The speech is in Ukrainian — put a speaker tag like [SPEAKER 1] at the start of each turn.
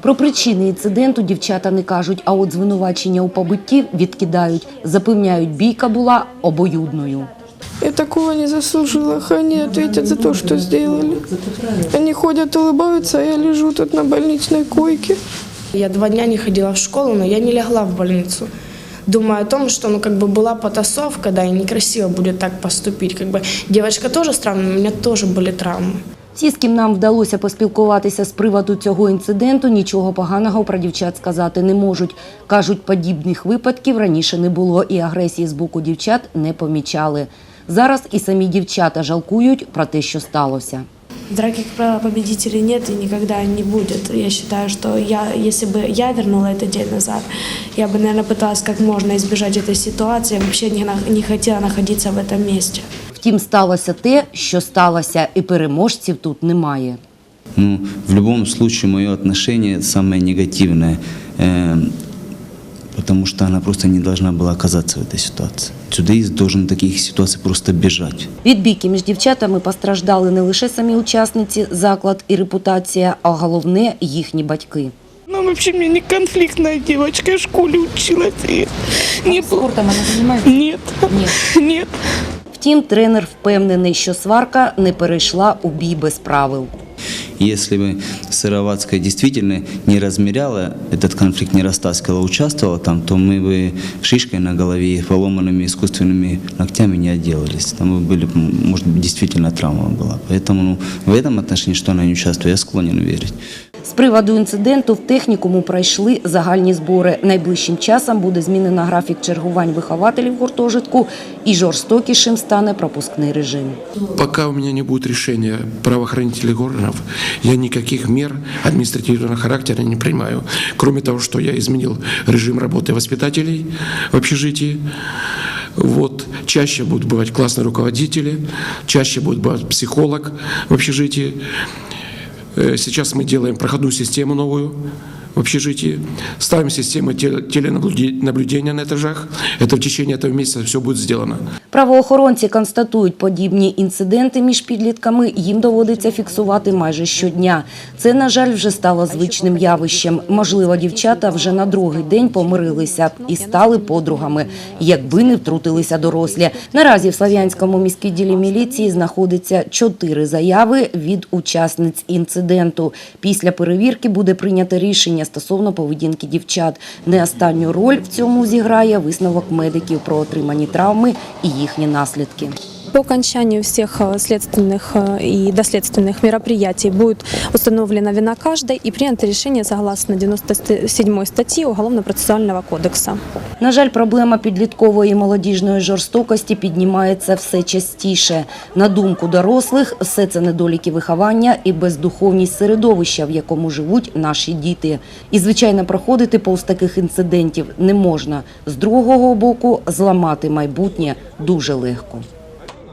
[SPEAKER 1] Про причини інциденту дівчата не кажуть, а от звинувачення у побитті відкидають. Запевняють, бійка була обоюдною.
[SPEAKER 2] Я такого не заслужила. Хай они ответят за то, что сделали. Они ходят, улыбаются, а я лежу тут на больничной койке.
[SPEAKER 3] Я два дня не ходила в школу, но я не легла в больницу. Думая о том, что ну, как бы была потасовка, да, и некрасиво будет так поступить. Как бы девочка тоже с травмами, у меня тоже были травмы.
[SPEAKER 1] Ті, з ким нам вдалося поспілкуватися з приводу цього інциденту, нічого поганого про дівчат сказати не можуть. Кажуть, подібних випадків раніше не було і агресії з боку дівчат не помічали. Зараз і самі дівчата жалкують про те, що сталося.
[SPEAKER 4] Драки, как правило, победителей нет и никогда не будет. Я считаю, что я, если бы я вернула этот день назад, я бы, наверное, пыталась как можно избежать этой ситуации. Я вообще не, на- не хотела находиться в этом месте.
[SPEAKER 1] Втім, сталося те, що сталося, і переможців тут немає.
[SPEAKER 5] Ну, в любом случае, мое отношение самое негативное, э, потому что она просто не должна была оказаться в этой ситуации. Судеист должен таких ситуаций просто бежать.
[SPEAKER 1] Від бійки між дівчатами постраждали не лише самі учасниці, заклад і репутація, а головне їхні батьки.
[SPEAKER 2] Она вообще мне не конфликтная девочка, я в школе училась. И не было.
[SPEAKER 1] Спортом вона займається?
[SPEAKER 2] Нет. Нет.
[SPEAKER 1] Втім, тренер впевнений, що сварка не перейшла у бій без правил.
[SPEAKER 5] Если бы Сыроватская действительно не размеряла этот конфликт, не растаскивала, участвовала там, то мы бы шишкой на голове поломанными искусственными ногтями не отделались. Там бы были, может быть, действительно травма была. Поэтому ну, в этом отношении, что она не участвует, я склонен верить.
[SPEAKER 1] З приводу інциденту в технікуму пройшли загальні збори. Найближчим часом буде змінено графік чергувань вихователів гуртожитку і жорстокішим стане пропускний режим.
[SPEAKER 6] Пока у меня не будет решения правоохранительных органов, я никаких мер административного характера не принимаю. Кроме того, что я изменил режим работы воспитателей в общежитии. Вот. Чаще будут бывать классные руководители, чаще будет бывать психолог в общежитии. Э, Сейчас мы делаем проходную систему новую в общежитии, ставим систему те- теленаблюдения на этажах. Это в течение этого месяца все будет сделано.
[SPEAKER 1] Правоохоронці констатують подібні інциденти між підлітками, їм доводиться фіксувати майже щодня. Це, на жаль, вже стало звичним явищем. Можливо, дівчата вже на другий день помирилися б і стали подругами, якби не втрутилися дорослі. Наразі в Слав'янському міськвідділі міліції знаходиться чотири заяви від учасниць інциденту. Після перевірки буде прийнято рішення стосовно поведінки дівчат. Не останню роль в цьому зіграє висновок медиків про отримані травми і їхні наслідки.
[SPEAKER 7] По окончанию всех э, следственных э, и доследственных мероприятий будет установлена вина каждой и принято решение согласно 97 статьи Уголовно-процессуального кодекса.
[SPEAKER 1] На жаль, проблема підліткової і молодіжної жорстокості піднімається все частіше. На думку дорослих, все це недоліки виховання і бездуховність середовища, в якому живуть наші діти. І, звичайно, проходити повз таких інцидентів не можна. З другого боку, зламати майбутнє дуже легко.